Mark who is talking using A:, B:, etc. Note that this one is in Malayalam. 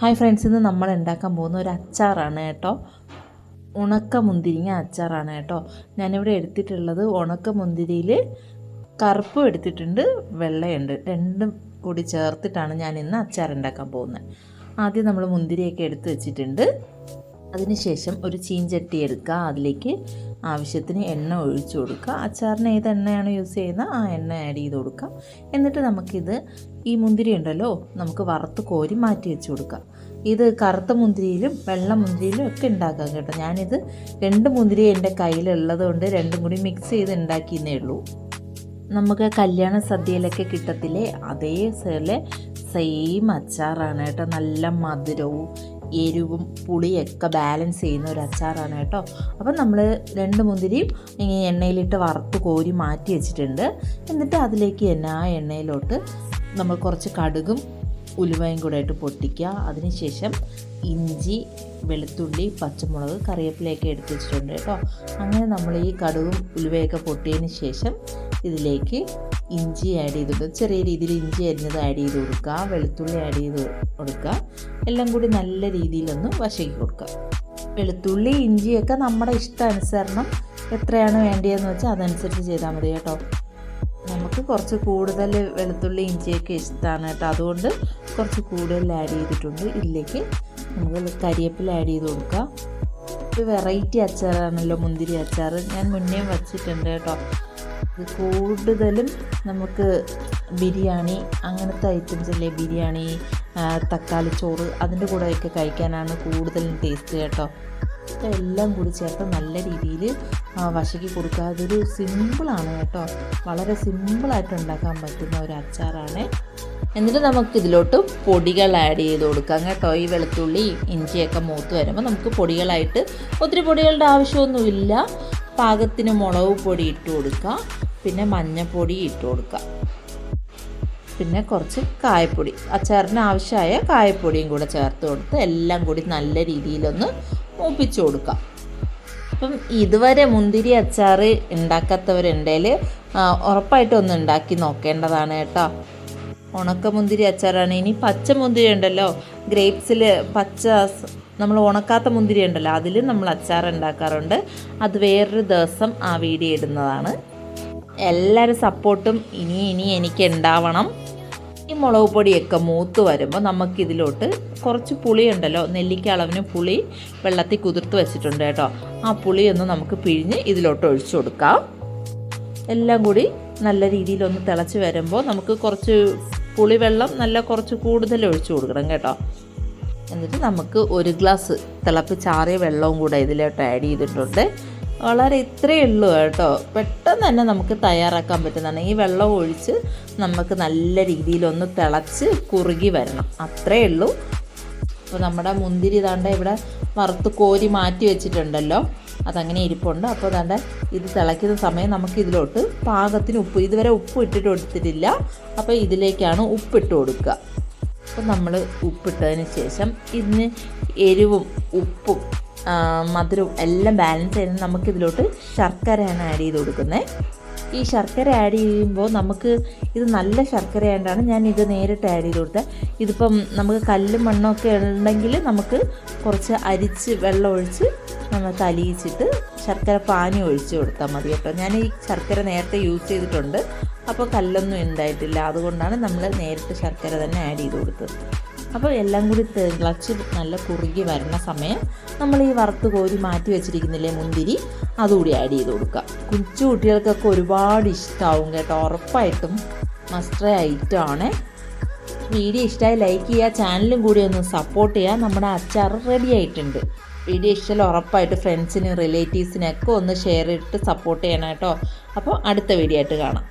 A: ഹായ് ഫ്രണ്ട്സ് ഇന്ന് നമ്മൾ ഉണ്ടാക്കാൻ പോകുന്ന ഒരു അച്ചാറാണ് കേട്ടോ. ഉണക്ക മുന്തിരിങ്ങ അച്ചാറാണ് കേട്ടോ. ഞാനിവിടെ എടുത്തിട്ടുള്ളത് ഉണക്ക മുന്തിരിയിൽ കറുപ്പും എടുത്തിട്ടുണ്ട് വെള്ളയുണ്ട്. രണ്ടും കൂടി ചേർത്തിട്ടാണ് ഞാൻ ഇന്ന് അച്ചാർ ഉണ്ടാക്കാൻ പോകുന്നത്. ആദ്യം നമ്മൾ മുന്തിരിയൊക്കെ എടുത്ത് വെച്ചിട്ടുണ്ട്. അതിനുശേഷം ഒരു ചീഞ്ചട്ടി എടുക്കുക. അതിലേക്ക് ആവശ്യത്തിന് എണ്ണ ഒഴിച്ചു കൊടുക്കുക. അച്ചാറിന് ഏത് എണ്ണയാണ് യൂസ് ചെയ്യുന്നത്? ആ എണ്ണ ആഡ് ചെയ്ത് കൊടുക്കുക. എന്നിട്ട് നമുക്കിത് ഈ മുന്തിരി ഉണ്ടല്ലോ നമുക്ക് വറുത്ത് കോരി മാറ്റി വെച്ച് കൊടുക്കുക. ഇത് കറുത്ത മുന്തിരിയിലും വെള്ള മുന്തിരിയിലും ഒക്കെ ഉണ്ടാക്കാം കേട്ടോ. ഞാനിത് രണ്ട് മുന്തിരി എന്റെ കയ്യിലുള്ളത് കൊണ്ട് രണ്ടും കൂടി മിക്സ് ചെയ്ത് ഉണ്ടാക്കിയെന്നേ ഉള്ളൂ. നമുക്ക് കല്യാണ സദ്യയിലൊക്കെ കിട്ടത്തില്ലേ? അതേ സേലെ സെയിം അച്ചാറാണ് കേട്ടോ. നല്ല മധുരവും എരിവും പുളിയൊക്കെ ബാലൻസ് ചെയ്യുന്ന ഒരു അച്ചാറാണ് കേട്ടോ. അപ്പം നമ്മൾ രണ്ട് മുന്തിരിയും ഇങ്ങനെ എണ്ണയിലിട്ട് വറുത്ത് കോരി മാറ്റി വെച്ചിട്ടുണ്ട്. എന്നിട്ട് അതിലേക്ക് തന്നെ ആ എണ്ണയിലോട്ട് നമ്മൾ കുറച്ച് കടുകും ഉലുവയും കൂടെ ആയിട്ട് പൊട്ടിക്കുക. അതിനുശേഷം ഇഞ്ചി വെളുത്തുള്ളി പച്ചമുളക് കറിവേപ്പിലയൊക്കെ എടുത്ത് വെച്ചിട്ടുണ്ട് കേട്ടോ. അങ്ങനെ നമ്മൾ ഈ കടുകും ഉലുവയൊക്കെ പൊട്ടിയതിന് ശേഷം ഇതിലേക്ക് ഇഞ്ചി ആഡ് ചെയ്ത് കൊടുക്കുക. ചെറിയ രീതിയിൽ ഇഞ്ചി അരിഞ്ഞത് ആഡ് ചെയ്ത് കൊടുക്കുക. വെളുത്തുള്ളി ആഡ് ചെയ്ത് കൊടുക്കുക. എല്ലാം കൂടി നല്ല രീതിയിലൊന്ന് വശക്കി കൊടുക്കുക. വെളുത്തുള്ളി ഇഞ്ചിയൊക്കെ നമ്മുടെ ഇഷ്ടാനുസരണം എത്രയാണ് വേണ്ടതെന്ന് വെച്ചാൽ അതനുസരിച്ച് ചെയ്താൽ മതി കേട്ടോ. നമുക്ക് കുറച്ച് കൂടുതൽ വെളുത്തുള്ളി ഇഞ്ചിയൊക്കെ ഇഷ്ടമാണ് കേട്ടോ. അതുകൊണ്ട് കുറച്ച് കൂടുതൽ ആഡ് ചെയ്തിട്ടുണ്ട്. ഇതിലേക്ക് നമുക്ക് കരിയേപ്പില ആഡ് ചെയ്ത് കൊടുക്കുക. ഒരു വെറൈറ്റി അച്ചാറാണല്ലോ മുന്തിരി അച്ചാർ ഞാൻ മുന്നേ വച്ചിട്ടുണ്ട് കേട്ടോ. കൂടുതലും നമുക്ക് ബിരിയാണി അങ്ങനത്തെ ഐറ്റംസ് അല്ലേ ബിരിയാണി തക്കാളി ചോറ് അതിന്റെ കൂടെയൊക്കെ കഴിക്കാനാണ് കൂടുതലും ടേസ്റ്റ് കേട്ടോ. അപ്പോൾ എല്ലാം കൂടി ചേർത്ത് നല്ല രീതിയിൽ വശക്കി കൊടുക്കുക. അതൊരു സിമ്പിളാണ് കേട്ടോ. വളരെ സിമ്പിളായിട്ട് ഉണ്ടാക്കാൻ പറ്റുന്ന ഒരു അച്ചാറാണ്. എന്നിട്ട് നമുക്ക് ഇതിലോട്ട് പൊടികൾ ആഡ് ചെയ്ത് കൊടുക്കാം കേട്ടോ. ഈ വെളുത്തുള്ളി ഇഞ്ചിയൊക്കെ മൂത്ത് വരുമ്പോൾ നമുക്ക് പൊടികളായിട്ട് ഒത്തിരി പൊടികളുടെ ആവശ്യമൊന്നുമില്ല. പാകത്തിന് മുളക് പൊടി ഇട്ട് കൊടുക്കുക പിന്നെ മഞ്ഞൾപ്പൊടി ഇട്ട് കൊടുക്കുക. പിന്നെ കുറച്ച് കായപ്പൊടി. അച്ചാറിന് ആവശ്യമായ കായപ്പൊടിയും കൂടെ ചേർത്ത് കൊടുത്ത് എല്ലാം കൂടി നല്ല രീതിയിലൊന്ന് മൂപ്പിച്ചു കൊടുക്കാം അപ്പം ഇതുവരെ മുന്തിരി അച്ചാർ ഉണ്ടാക്കാത്തവരുണ്ടെങ്കിൽ ഉറപ്പായിട്ടൊന്ന് ഉണ്ടാക്കി നോക്കേണ്ടതാണ് കേട്ടോ. ഉണക്ക മുന്തിരി അച്ചാറാണ്. ഇനി പച്ച മുന്തിരി ഉണ്ടല്ലോ. ഗ്രേപ്സിൽ പച്ച നമ്മൾ ഉണക്കാത്ത മുന്തിരി ഉണ്ടല്ലോ. അതിൽ നമ്മൾ അച്ചാർ ഉണ്ടാക്കാറുണ്ട്. അത് വേറൊരു ദിവസം ആ വീഡിയോ ഇടുന്നതാണ്. എല്ലാവരും സപ്പോർട്ടും ഇനി ഇനി എനിക്ക് ഉണ്ടാവണം. ഈ മുളക് പൊടിയൊക്കെ മൂത്ത് വരുമ്പോൾ നമുക്കിതിലോട്ട് കുറച്ച് പുളി ഉണ്ടല്ലോ നെല്ലിക്ക അളവിന് പുളി വെള്ളത്തിൽ കുതിർത്ത് വെച്ചിട്ടുണ്ട് കേട്ടോ. ആ പുളിയൊന്ന് നമുക്ക് പിഴിഞ്ഞ് ഇതിലോട്ട് ഒഴിച്ചു കൊടുക്കാം. എല്ലാം കൂടി നല്ല രീതിയിലൊന്ന് തിളച്ച് വരുമ്പോൾ നമുക്ക് കുറച്ച് പുളിവെള്ളം നല്ല കുറച്ച് കൂടുതൽ ഒഴിച്ചു കൊടുക്കണം കേട്ടോ. എന്നിട്ട് നമുക്ക് ഒരു ഗ്ലാസ് തിളപ്പിച്ചാറിയ വെള്ളവും കൂടെ ഇതിലോട്ട് ആഡ് ചെയ്തിട്ടുണ്ട്. വളരെ ഇത്രയേ ഉള്ളൂ കേട്ടോ. പെട്ടെന്ന് തന്നെ നമുക്ക് തയ്യാറാക്കാൻ പറ്റുന്നതാണ്. ഈ വെള്ളം ഒഴിച്ച് നമുക്ക് നല്ല രീതിയിലൊന്ന് തിളച്ച് കുറുകി വരണം. അത്രയേ ഉള്ളൂ. അപ്പോൾ നമ്മുടെ മുന്തിരി താണ്ട ഇവിടെ വറുത്ത് കോരി മാറ്റി വെച്ചിട്ടുണ്ടല്ലോ. അതങ്ങനെ ഇരിപ്പുണ്ട്. അപ്പോൾ താണ്ട ഇത് തിളയ്ക്കുന്ന സമയം നമുക്ക് ഇതിലോട്ട് പാകത്തിന് ഉപ്പ് ഇതുവരെ ഉപ്പ് ഇട്ടിട്ട് കൊടുത്തിട്ടില്ല. അപ്പോൾ ഇതിലേക്കാണ് ഉപ്പിട്ട് കൊടുക്കുക. അപ്പോൾ നമ്മൾ ഉപ്പിട്ടതിന് ശേഷം ഇതിന് എരിവും ഉപ്പും മധുരവും എല്ലാം ബാലൻസ് ചെയ്യുന്നത് നമുക്കിതിലോട്ട് ശർക്കരയാണ് ആഡ് ചെയ്ത് കൊടുക്കുന്നത് ഈ ശർക്കര ആഡ് ചെയ്യുമ്പോൾ നമുക്ക് ഇത് നല്ല ശർക്കര ആയതുകൊണ്ടാണ് ഞാൻ ഇത് നേരിട്ട് ആഡ് ചെയ്ത് കൊടുത്തത് ഇതിപ്പം നമുക്ക് കല്ലും മണ്ണൊക്കെ ഉണ്ടെങ്കിൽ നമുക്ക് കുറച്ച് അരിച്ച് വെള്ളം ഒഴിച്ച് നമ്മൾ തലിയിച്ചിട്ട് ശർക്കര പാനി ഒഴിച്ച് കൊടുത്താൽ മതി കേട്ടോ. ഞാൻ ഈ ശർക്കര നേരത്തെ യൂസ് ചെയ്തിട്ടുണ്ട്. അപ്പോൾ കല്ലൊന്നും ഉണ്ടായിട്ടില്ല. അതുകൊണ്ടാണ് നമ്മൾ നേരിട്ട് ശർക്കര തന്നെ ആഡ് ചെയ്ത് കൊടുത്തത്. അപ്പോൾ എല്ലാം കൂടി തിളച്ച് നല്ല കുറുകി വരുന്ന സമയം നമ്മൾ ഈ വറുത്ത് കോരി മാറ്റി വെച്ചിരിക്കുന്നില്ലേ മുന്തിരി അതുകൂടി ആഡ് ചെയ്ത് കൊടുക്കുക. കൊച്ചു കുട്ടികൾക്കൊക്കെ ഒരുപാട് ഇഷ്ടമാവും കേട്ടോ. ഉറപ്പായിട്ടും മസ്റ്റർ ഐറ്റം ആണ്. വീഡിയോ ഇഷ്ടമായി ലൈക്ക് ചെയ്യുക ചാനലും കൂടി ഒന്ന് സപ്പോർട്ട് ചെയ്യുക. നമ്മുടെ അച്ചാർ റെഡി ആയിട്ടുണ്ട്. വീഡിയോ ഇഷ്ടം ഉറപ്പായിട്ട് ഫ്രണ്ട്സിനും റിലേറ്റീവ്സിനൊക്കെ ഒന്ന് ഷെയർ ഇട്ട് സപ്പോർട്ട് ചെയ്യണം കേട്ടോ. അപ്പോൾ അടുത്ത വീഡിയോ ആയിട്ട് കാണാം.